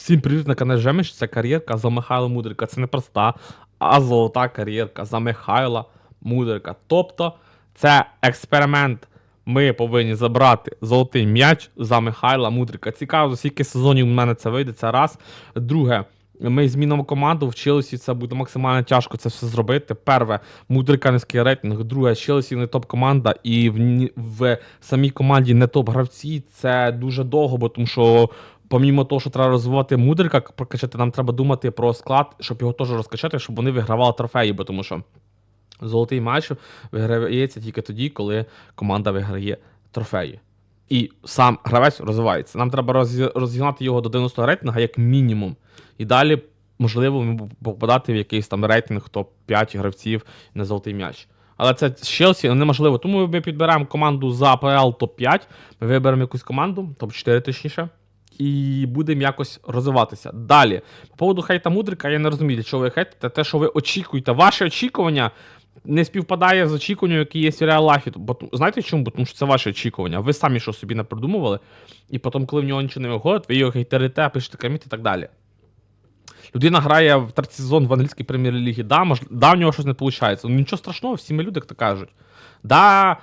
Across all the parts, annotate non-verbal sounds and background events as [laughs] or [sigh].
Всім привіт на каналі Жеміш. Це кар'єрка за Михайла Мудрика. Це не проста, а золота кар'єрка за Михайла Мудрика. Тобто, це експеримент. Ми повинні забрати золотий м'яч за Михайла Мудрика. Цікаво, скільки сезонів у мене це вийде. Це раз. Друге, ми змінимо команду. В Челсі це буде максимально тяжко це все зробити. Перше, Мудрика низький рейтинг. Друге, Челсі не топ-команда, і в, в самій команді не топ-гравці. Це дуже довго, бо тому що помімо того, що треба розвивати мудрика, прокачати, нам треба думати про склад, щоб його теж розкачати, щоб вони вигравали трофеї, бо тому що золотий матч виграється тільки тоді, коли команда виграє трофеї. І сам гравець розвивається. Нам треба розігнати його до 90 рейтинга як мінімум. І далі, можливо, попадати в якийсь там рейтинг топ-5 гравців на золотий м'яч. Але це з Челсі неможливо. Тому ми підберемо команду за АПЛ топ-5. Ми виберемо якусь команду, топ-4 точніше і будемо якось розвиватися. Далі, по поводу хейта мудрика, я не розумію, для чого ви хейтите. Те, що ви очікуєте, ваші очікування не співпадає з очікуванням, які є в реал лайфі. Бо знаєте чому? Бо тому що це ваші очікування. Ви самі що собі не придумували, і потім, коли в нього нічого не виходить, ви його хейтерите, пишете коміт і так далі. Людина грає в третій сезон в англійській прем'єр-лігі. Да, мож... да, в нього щось не виходить. Ну нічого страшного, всі ми люди так кажуть. Да,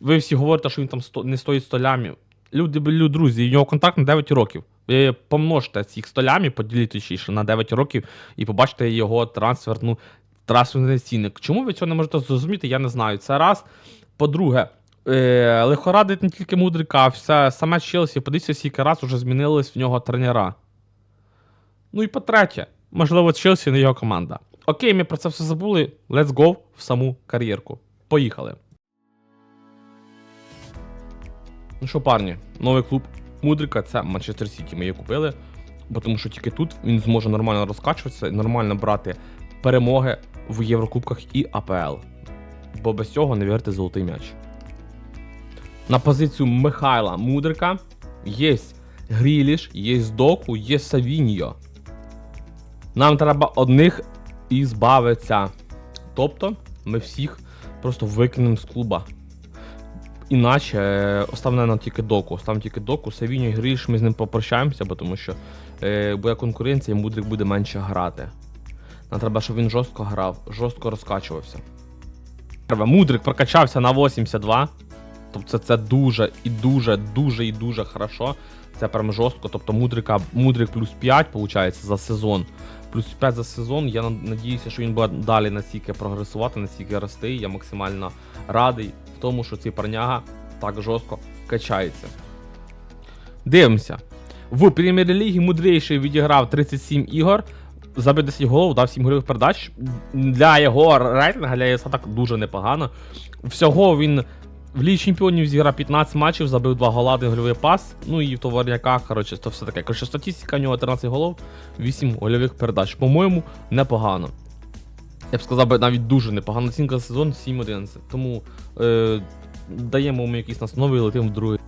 ви всі говорите, що він там сто... не стоїть 100 лямів. Люди, друзі, у нього контракт на 9 років. Ви помножте цих 100 лямів, поділіть точніше на 9 років і побачите його трансферну трансферний цінник. Чому ви цього не можете зрозуміти, я не знаю. Це раз. По-друге, е, лихорадить не тільки мудрика, а вся саме Челсі, подивіться, скільки раз вже змінились в нього тренера. Ну і по-третє, можливо, Челсі не його команда. Окей, ми про це все забули. Let's go в саму кар'єрку. Поїхали. Ну що, парні, новий клуб Мудрика це Манчестер Сіті. Ми її купили, бо тому що тільки тут він зможе нормально розкачуватися і нормально брати перемоги в Єврокубках і АПЛ. Бо без цього не вірте золотий м'яч. На позицію Михайла Мудрика є Гріліш, є Доку, є Савіньо. Нам треба одних і збавитися. Тобто ми всіх просто викинемо з клуба. Іначе е, оставне тільки доку. Оставимо тільки доку. Савіньо і Гріліш, ми з ним попрощаємося, бо тому що е, буде конкуренція, і Мудрик буде менше грати. Нам треба, щоб він жорстко грав, жорстко розкачувався. Мудрик прокачався на 82. Тобто це, це дуже і дуже, дуже і дуже хорошо. Це прям жорстко. Тобто Мудрика, Мудрик плюс 5, виходить, за сезон. Плюс 5 за сезон. Я над- надіюся, що він буде далі настільки прогресувати, настільки рости. Я максимально радий тому, що цей парняга так жорстко качається. Дивимося. В прем'єр-лігі мудрейший відіграв 37 ігор, забив 10 голів, дав 7 гольових передач. Для його рейтинга, для ЄСА так дуже непогано. Всього він в Лігі Чемпіонів зіграв 15 матчів, забив 2 гола, 1 гольовий пас. Ну і в товарняках, коротше, то все таке. Коротше, статистика у нього 13 голів, 8 гольових передач. По-моєму, непогано. Я б сказав, навіть дуже непогано. Оцінка сезон 7-11. Тому е, даємо йому якісь основи і летимо в другий.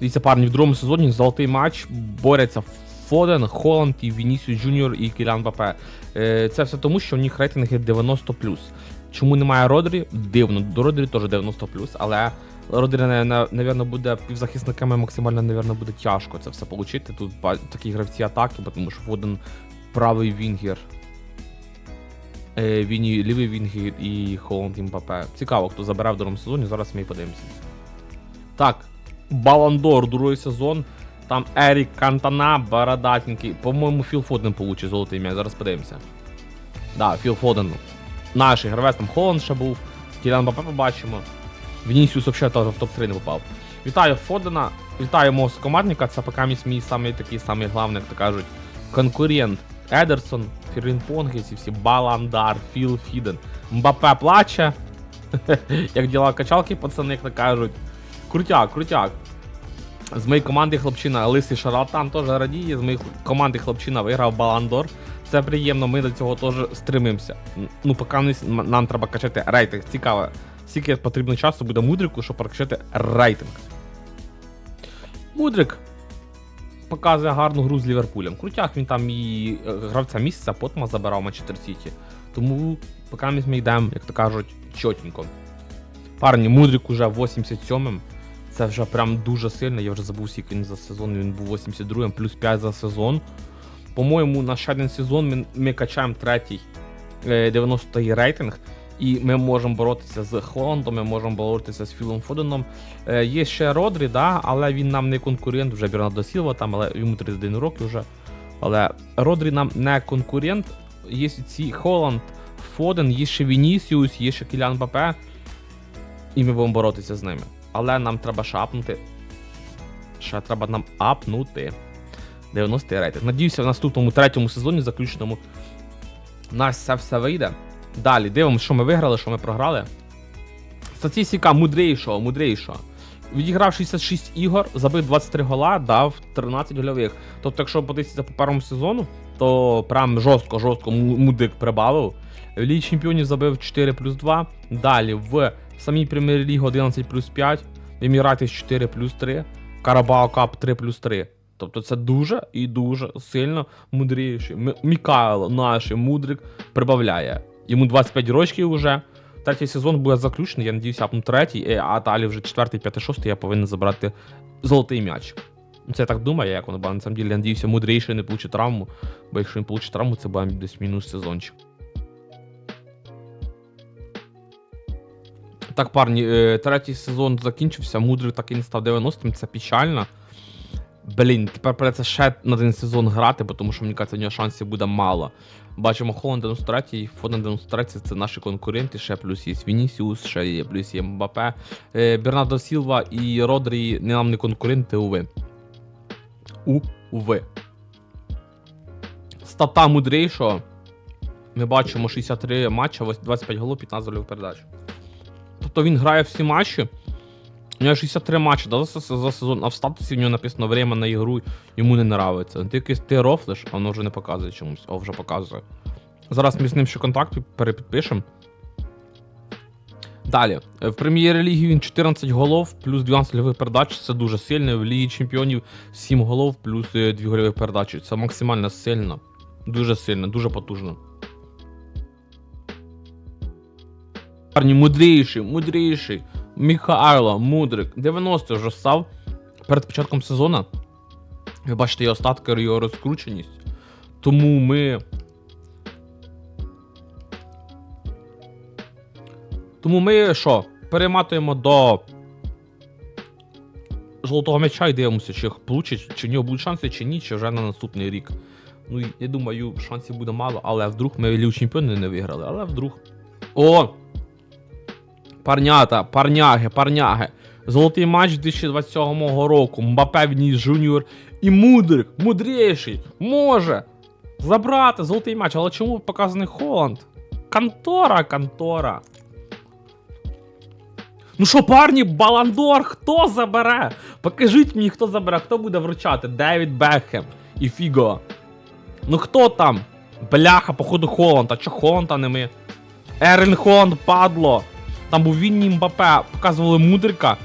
Дивіться, парні, в другому сезоні золотий матч борються Фоден, Холланд і Вінісіус Джуніор і Кілян Бапе. Е, Це все тому, що у них рейтинги 90 Чому немає Родрі? Дивно. До Родрі теж 90 але Родрі, напевно, буде півзахисниками максимально, напевно, буде тяжко це все отримати. Тут такі гравці атаки, тому що Фоден правий вінгер. Е, Віні, лівий вінгер і Холланд і Мбапе. Цікаво, хто забере в другому сезоні, зараз ми і подивимося. Так, Баландор, другий сезон. Там Ерік Кантана, бородатенький. По-моєму, Філ Фоден получить золотий м'яч. Зараз подивимося. Да, Філ Фоден. Наш гравець там Холланд ще був. Кілян Бапе побачимо. Вінісіус взагалі в топ-3 не попав. Вітаю Фодена, вітаю мого командника. Це поки мій самий такий самий главний, як то кажуть, конкурент. Едерсон, Фірін Понги, ці всі Баландар, Філ Фіден. Мбапе плаче. [laughs] Як діла качалки, пацани, як то кажуть. Крутяк, крутяк. З моєї команди хлопчина Лисий Шарлатан теж радіє. З моєї команди хлопчина виграв Баландор. Це приємно, ми до цього теж стримимося. Ну, поки нам треба качати рейтинг. Цікаво, скільки потрібно часу буде мудрику, щоб прокачати рейтинг. Мудрик показує гарну гру з Ліверпулем. Крутяк він там і е, гравця місяця потім забирав Манчестер Сіті. Тому поки ми йдемо, як то кажуть, чотенько. Парні, Мудрик уже 87-м. Це вже прям дуже сильно. Я вже забув, скільки він за сезон. Він був 82-м, плюс 5 за сезон. По-моєму, на ще один сезон ми, ми качаємо третій е, 90-й рейтинг. І ми можемо боротися з Холландом, ми можемо боротися з Філом Фоденом. Е, є ще Родрі, да, але він нам не конкурент, вже Бернардо Сілва там, але йому 31 роки вже. Але Родрі нам не конкурент. Є ці Холланд, Фоден, є ще Вінісіус, є ще Кілян Бапе. І ми будемо боротися з ними. Але нам треба ще апнути. Ще треба нам апнути. 90 рейтинг. Надіюся, в наступному третьому сезоні, заключному, нас це все вийде. Далі дивимося, що ми виграли, що ми програли. Статистика мудрейшого, мудрейшого. Відіграв 66 ігор, забив 23 гола, дав 13 гольових. Тобто, якщо подивитися по першому сезону, то прям жорстко, жорстко му- мудик прибавив. В Лігі Чемпіонів забив 4 плюс 2. Далі в самій прем'єр-лігі 11 плюс 5, в Еміратів 4 плюс 3, Карабао Кап 3 плюс 3. Тобто це дуже і дуже сильно мудріший. Мікайло, наш мудрик, прибавляє. Йому 25 років вже. Третій сезон буде заключений, я надіюся, апну третій, е, а далі вже четвертий, п'ятий, шостий я повинен забрати золотий м'яч. Ну, Це я так думаю, як воно буде. На самом деле, я надіюся, мудріший не получить травму, бо якщо він получить травму, це буде десь мінус сезончик. Так, парні, е, третій сезон закінчився, мудрий так і не став 90-м, це печально. Блін, тепер придеться ще на один сезон грати, бо тому що мені кажеться, у нього шансів буде мало. Бачимо, Холланд 93, Фоден 93 це наші конкуренти, ще плюс є Вінісіус, ще є плюс є Мбапе. Е, Бернардо Сілва і Родрі не нам не конкуренти, уви. У, уви. Стата мудрейшого. Ми бачимо 63 матча, 25 голів, 15 голів передач. Тобто він грає всі матчі. У нього 63 матчі да, за, за сезон, а в статусі в нього написано время на ігру, йому не нравиться. Ти якийсь ти рофлиш, а воно вже не показує чомусь. О, вже показує. Зараз ми з ним ще контакт перепідпишемо. Далі. Е, В прем'єр-лігі він 14 голов, плюс 12 гольових передач. Це дуже сильно. В Лігі Чемпіонів 7 голов, плюс 2 гольових передачі. Це максимально сильно. Дуже сильно, дуже потужно. Парні, мудріший, мудріший. Міхайло, Мудрик, 90 вже став перед початком сезону. Ви бачите його остатки, його розкрученість. Тому ми. Тому ми що? Перематуємо до золотого м'яча і дивимося, чи получить, чи в нього будуть шанси, чи ні, чи вже на наступний рік. Ну, я думаю, шансів буде мало, але вдруг ми Лігу Чемпіонів не виграли, але вдруг. О! Парнята, парняги, парняги. Золотий матч 2027 року. Мбапе Вніс Жуніор і Мудрик, мудріший, може забрати золотий матч. Але чому показаний Холланд? Контора, контора. Ну що, парні, Баландор, хто забере? Покажіть мені, хто забере, хто буде вручати? Девід Бекхем і Фіго. Ну хто там? Бляха, походу Холланд, а чо Холланд, а не ми? Ерлін Холланд, падло. Там був Вінні Мбапе, показували Мудрика,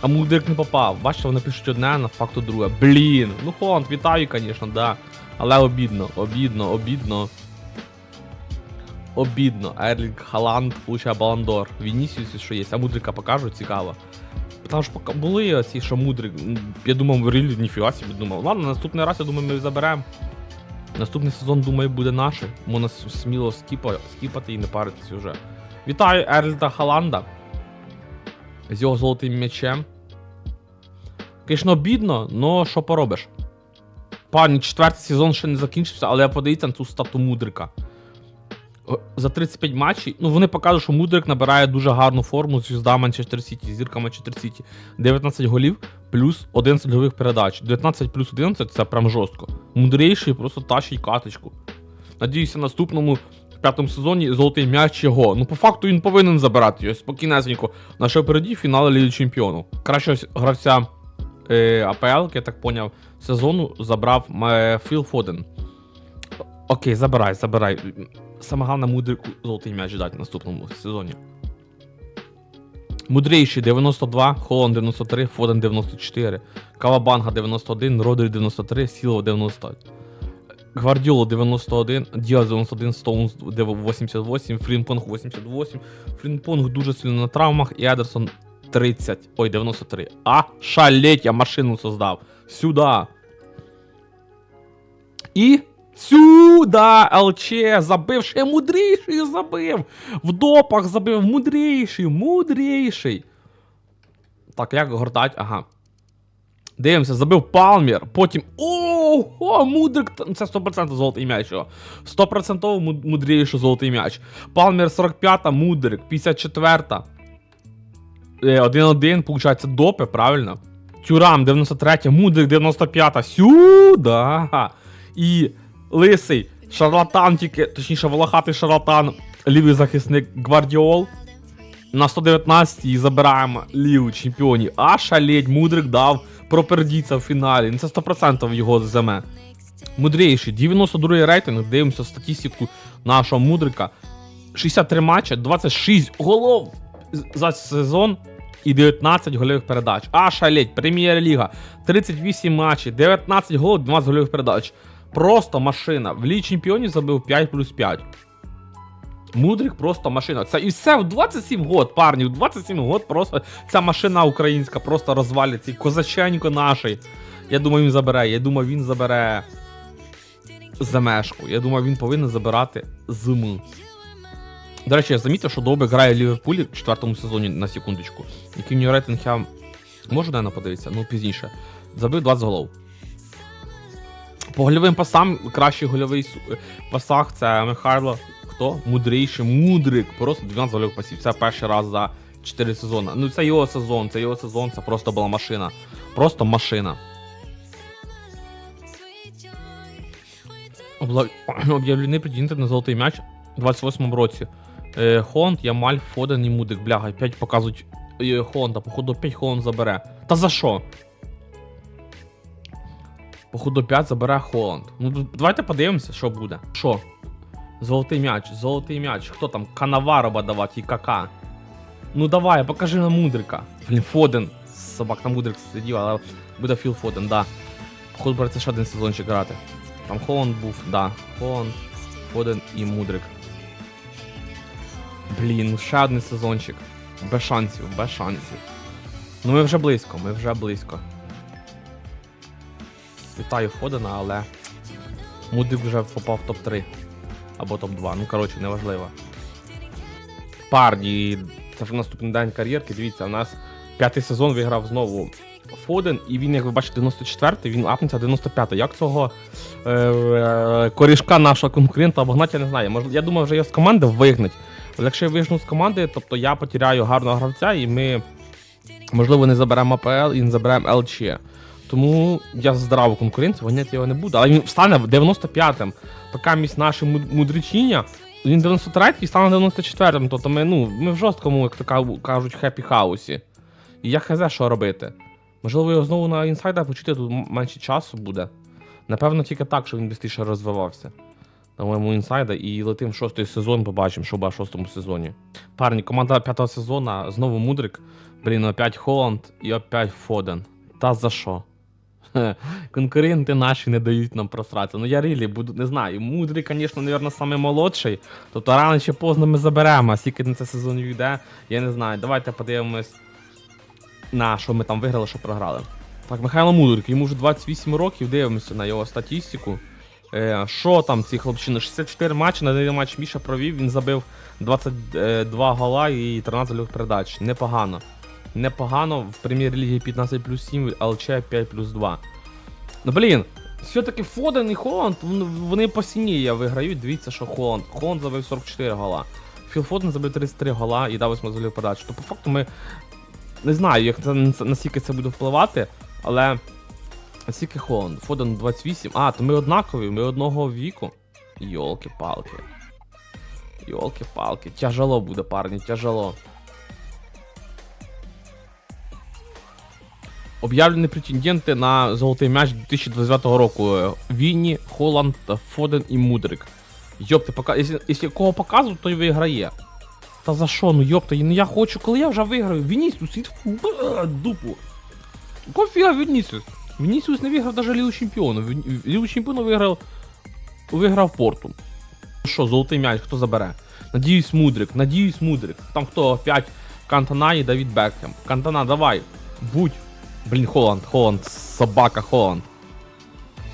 а Мудрик не попав. Бачите, вони пишуть одне, а на факту друге. Блін. Ну Холланд, вітаю, звісно, да. Але обідно, обідно, обідно. Обідно. Ерлінг Халанд получає Баландор. Вінісіус, що є, а Мудрика покажуть, цікаво. Там ж були ці, що Мудрик. Я думав, в Рілі ніфіга собі думав. Ладно, наступний раз, я думаю, ми заберемо. Наступний сезон, думаю, буде наш. Можна сміло скіпа, скіпати і не паритись уже. Вітаю Ерліта Халанда з його золотим м'ячем. Звісно, бідно, но що поробиш? Пані, четвертий сезон ще не закінчився, але подивіться на цю стату Мудрика. За 35 матчів, ну вони показують, що Мудрик набирає дуже гарну форму звізда Манчестер Сіті, зірка Манчестер Сіті. 19 голів плюс 11 гольових передач. 19 плюс 11 це прям жорстко. Мудрейший просто тащить каточку. Надіюся, наступному в п'ятому сезоні золотий м'яч його. Ну, по факту він повинен забирати його спокійнесенько. На що впереді фінал Ліги Чемпіонів. Кращого гравця е, АПЛ, я так поняв, сезону забрав е, Філ Фоден. Окей, забирай, забирай. Саме головне мудрику золотий м'яч дати в наступному сезоні. Мудрейший 92, Холланд 93, Фоден 94, Кавабанга 91, Родрі 93, Сілова 90. Гвардіоло 91, Діаз 91, Стоунс 88, Фрінпонг 88. Фрінпонг дуже сильно на травмах, і Едерсон 30, ой, 93. А, шалеть, я машину создав. Сюда. І сюда, ЛЧ, забив, ще мудріший забив. В допах забив, мудріший, мудріший. Так, як гортать? Ага. Дивимося, забив Палмір, потім. Ого, мудрик! Це 100% золотий м'яч. його. 100% му- мудріший золотий м'яч. Палмір 45-та, мудрик, 54-та. Е, 1-1, получається, допи, правильно? Тюрам 93, мудрик 95, сюда. І лисий шарлатан, тільки, точніше, волохатий шарлатан, лівий захисник Гвардіол. На 119 і забираємо ліву чемпіоні. А шалеть, мудрик дав пропердіться в фіналі. Ну, Це 100% його земе. Мудріший, 92-й рейтинг, дивимося статистику нашого мудрика. 63 матчі, 26 голов за сезон і 19 гольових передач. А шалеть, прем'єр-ліга, 38 матчів, 19 голів, 12 гольових передач. Просто машина. В лігі чемпіонів забив 5 плюс 5. Мудрик просто машина. Це і все в 27 год, парні, в 27 год просто ця машина українська просто розвалиться. І козаченько наший. Я думаю, він забере. Я думаю, він забере замешку. Я думаю, він повинен забирати зиму. До речі, я замітив, що Довбик грає в Ліверпулі в четвертому сезоні на секундочку. Який в нього рейтинг я можу, наверное, подивитися, ну пізніше. Забив 20 голов. По гольовим пасам, кращий гольовий су- пасах це Михайло. Хто? Мудріший, мудрик. Просто 12 гольових пасів. Це перший раз за 4 сезони. Ну це його сезон, це його сезон, це просто була машина. Просто машина. Обла... [clears throat] Об'явлений претендент на золотий м'яч у 28-му році. Е, Хонд, Ямаль, Фоден і Мудик. Бляга, 5 показують е, Хонда. Походу 5 Хонд забере. Та за що? Походу 5 забере Холланд. Ну давайте подивимося, що буде. Що? Золотий м'яч, золотий м'яч. Хто там? Канавароба давати і кака. Ну давай, покажи нам мудрика. Блін, Фоден. Собак на мудрик сидів, але буде Філ Фоден, да. Походу береться ще один сезончик грати. Там Холланд був, да. Холланд, Фоден і Мудрик. Блін, ну ще один сезончик. Без шансів, без шансів. Ну ми вже близько, ми вже близько. Вітаю Фодена, але Мудрик вже попав в топ-3. Або топ-2. Ну, коротше, неважливо. Парні, це вже наступний день кар'єрки. Дивіться, у нас п'ятий сезон виграв знову Фоден, і він, як ви бачите, 94-й, він апнеться 95-й. Як цього е, е, корішка нашого конкурента обогнати, я не знаю. Можливо, я думаю, вже його з команди вигнать. Але якщо я вижну з команди, тобто я потеряю гарного гравця, і ми, можливо, не заберемо АПЛ і не заберемо ЛЧ. Тому я здраву конкуренцію, виняти його не буду. Але він встане в 95-м. Така місь наше мудричіння. Він 93-й стане 94-м. Тобто ми, ну, ми в жорсткому, як то кажуть, хеппі хаусі. І я хз, що робити. Можливо, його знову на інсайда почути тут менше часу буде. Напевно, тільки так, що він швидше розвивався. На моєму інсайда і летим в шостий сезон, побачимо, що буде в шостому сезоні. Парні, команда п'ятого сезону, знову Мудрик. Блін, опять Холланд і опять Фоден. Та за що? [laughs] Конкуренти наші не дають нам просратися. Ну я рілі буду, не знаю. Мудрий, звісно, мабуть, молодший. Тобто рано чи поздно ми заберемо, а скільки на це сезон йде, я не знаю. Давайте подивимось на що ми там виграли, що програли. Так, Михайло Мудрик, йому вже 28 років, дивимося на його статистику. Е, Що там ці хлопчини? 64 матчі, на один матч Міша провів, він забив 22 гола і 13 передач. Непогано. Непогано в прем'єр-лігі 15 плюс 7, ЛЧ 5 плюс 2. Ну блін, все-таки Фоден і Холланд, вони по сіні я виграють. Дивіться, що Холланд. Холланд забив 44 гола. Філ Фоден забив 33 гола і дав 8 голів передач. То по факту ми. Не знаю, як це наскільки це буде впливати, але. Наскільки Холланд? Фоден 28. А, то ми однакові, ми одного віку. Йолки-палки. Йолки-палки. Тяжело буде, парні, тяжело. Об'явлені претенденти на золотий м'яч 2029 року. Вінні, Холланд, Фоден і Мудрик. Йопти, пока... якщо, кого показують, то й виграє. Та за що? Ну йопта, ну я хочу, коли я вже виграю. Вінісіус, іди в дупу. Кофіга Вінісіус. Вінісіус не виграв навіть Лігу Чемпіонів. Він- Лігу Чемпіонів виграв. Виграв Порту. Що, золотий м'яч, хто забере? Надіюсь, Мудрик, надіюсь, Мудрик. Там хто опять Кантана і Давід Бекхем. Кантана, давай. Будь. Блін, Холланд, Холланд, собака Холланд.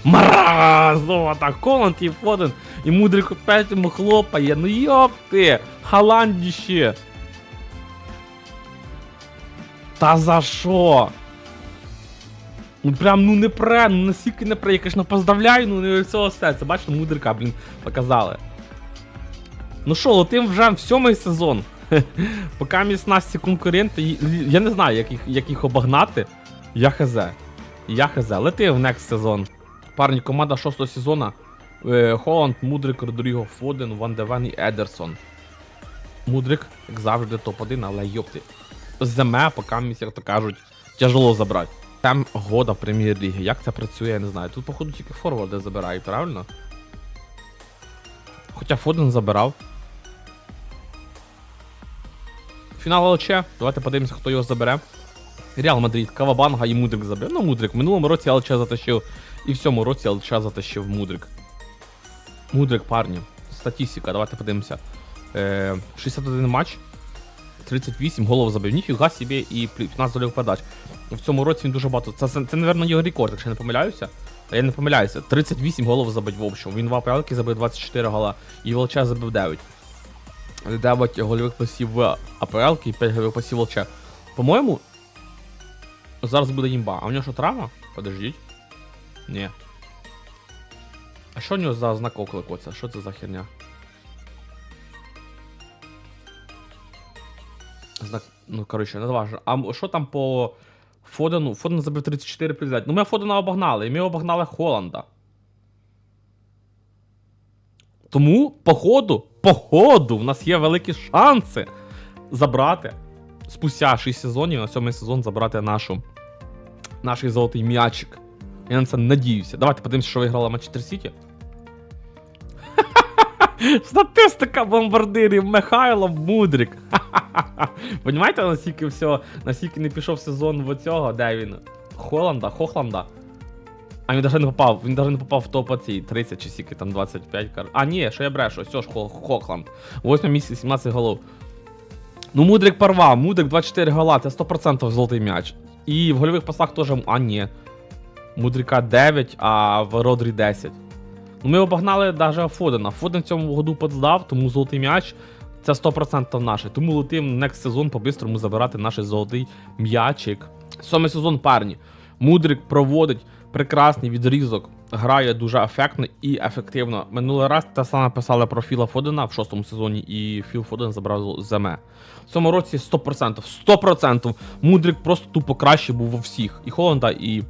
Мара! Так, Холланд і Фоден. І опять йому хлопає. Ну йопти! Халандіще! Та за що? Ну прям ну не пре, ну настільки не пре, я конечно поздравляю, ну не від цього серця. Бачите, мудрика, блін, показали. Ну що, летим вже в сьомий сезон. [laughs] Поки місь нас ці конкуренти, я не знаю, як їх, як їх обогнати. Я хз. Я хз. Лети в next сезон. Парні, команда шостого сезону. Е, Холланд, Мудрик, Родріго, Фоден, Ван Девен і Едерсон. Мудрик, як завжди, топ-1, але йопти. Земе, поки місь, як то кажуть, тяжело забрати. Там года в прем'єр-лігі. Як це працює, я не знаю. Тут, походу, тільки форварди забирають, правильно? Хоча Фоден забирав. Фінал ЛЧ. Давайте подивимося, хто його забере. Реал Мадрид, Кавабанга і Мудрик забере. Ну, Мудрик. В минулому році ЛЧ затащив. І в цьому році ЛЧ затащив Мудрик. Мудрик, парні. Статистика, давайте подивимося. Е, 61 матч. 38 голов забив. Ніфіга собі і 15 голів передач. В цьому році він дуже багато. Це, це, це напевно, його рекорд, якщо я не помиляюся. А я не помиляюся. 38 голов забив в общем. Він в АПЛ забив 24 гола, і ВЛЧ забив 9. 9 гольових пасів в АПЛ і 5 гольових пасів ВЛЧ. По-моєму, зараз буде імба. А в нього що травма? Подождіть. Ні. А що у нього за знак оклику? Що це за херня? Знак, ну коротше, не важно. А що там по Фодену? Фоден забив 34 призять. Ну ми Фодена обогнали, і ми обогнали Холланда. Тому, походу, походу, в нас є великі шанси забрати спустя 6 сезонів, на сьомий сезон забрати нашу, наш золотий м'ячик. Я на це надіюся. Давайте подивимося, що виграла Манчестер Сіті. [laughs] Статистика бомбардирів Михайло Мудрик. [laughs] Понімаєте, наскільки все, наскільки не пішов сезон в цього, де він? Холланда, Хохланда. А він навіть не попав, він навіть не попав в топ оці 30 чи скільки там 25 кар. А, ні, що я брешу, все ж Хохланд. 8 місяць 17 голов. Ну, Мудрик порвав, Мудрик 24 гола, це 100% золотий м'яч. І в гольових пасах теж, а ні. Мудрика 9, а в Родрі 10. Ну, ми обогнали навіть Фодена. Фоден в цьому году подздав, тому золотий м'яч це 100% наше. Тому летим next сезон по-бистрому забирати наш золотий м'ячик. Сьомий сезон парні. Мудрик проводить прекрасний відрізок, грає дуже ефектно і ефективно. Минулий раз те саме писали про Філа Фодена в шостому сезоні, і Філ Фоден забрав ЗМ. В цьому році 100%. 100%. Мудрик просто тупо краще був во всіх. І Холланда, і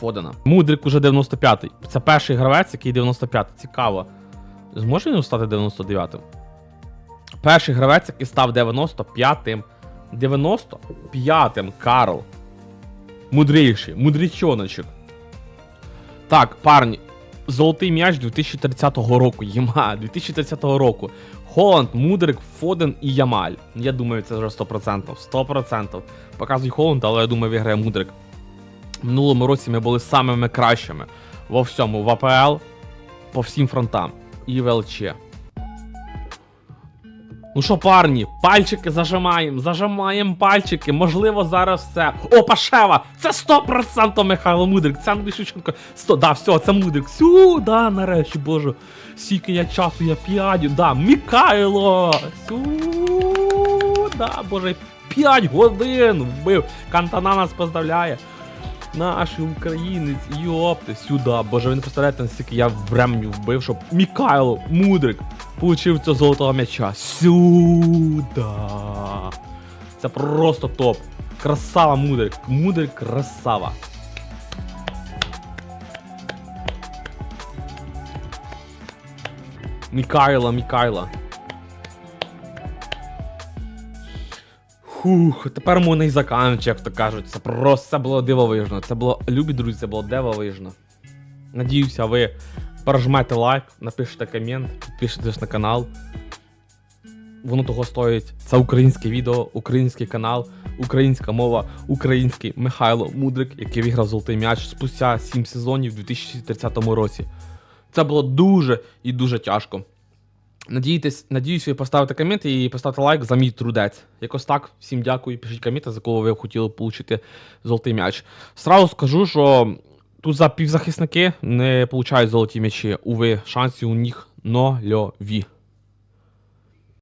Фодена. Мудрик уже 95-й. Це перший гравець, який 95-й. Цікаво. Зможе він стати 99-м? Перший гравець, який став 95-м. 95-м Карл. Мудріший, мудрічоночок. Так, парні. Золотий м'яч 2030 року. Єма, 2030 року. Холанд, Мудрик, Фоден і Ямаль. Я думаю, це вже 100%. 100%. Показуй Холанд, але я думаю, виграє Мудрик. Минулому році ми були самими кращими во всьому, в АПЛ, по всім фронтам і в ЛЧ. Ну що, парні, пальчики зажимаємо, зажимаємо пальчики. Можливо, зараз все. О, Пашева! Це 100% Михайло Мудрик. Це Андрій Шевченко. 100, да, все, це Мудрик. Сю, да, нарешті, боже. Скільки я часу, я п'ядю. Да, Мікайло! Сю, да, боже, 5 годин вбив. Кантана нас поздравляє. Наш українець, йопти, сюди. Боже, ви не представляєте, наскільки я временю вбив, щоб Мікайло Мудрик получив цього золотого м'яча. Сюда. Це просто топ. Красава Мудрик. Мудрик красава. Мікайла, Мікайла. Фух, тепер можна і заканчувати, як то кажуть. Це просто це було дивовижно. Це було, любі друзі, це було дивовижно. Надіюся, ви прожмете лайк, напишете комент, підпишетесь на канал. Воно того стоїть. Це українське відео, український канал, українська мова, український Михайло Мудрик, який виграв золотий м'яч спустя 7 сезонів у 2030 році. Це було дуже і дуже тяжко. Надійтесь, надіюсь, ви поставите комент і поставте лайк за мій трудець. Якось так. Всім дякую. Пишіть коменти, за кого ви хотіли отримати золотий м'яч. Сразу скажу, що тут за півзахисники не получають золоті м'ячі. Уви, шансів у них нольові.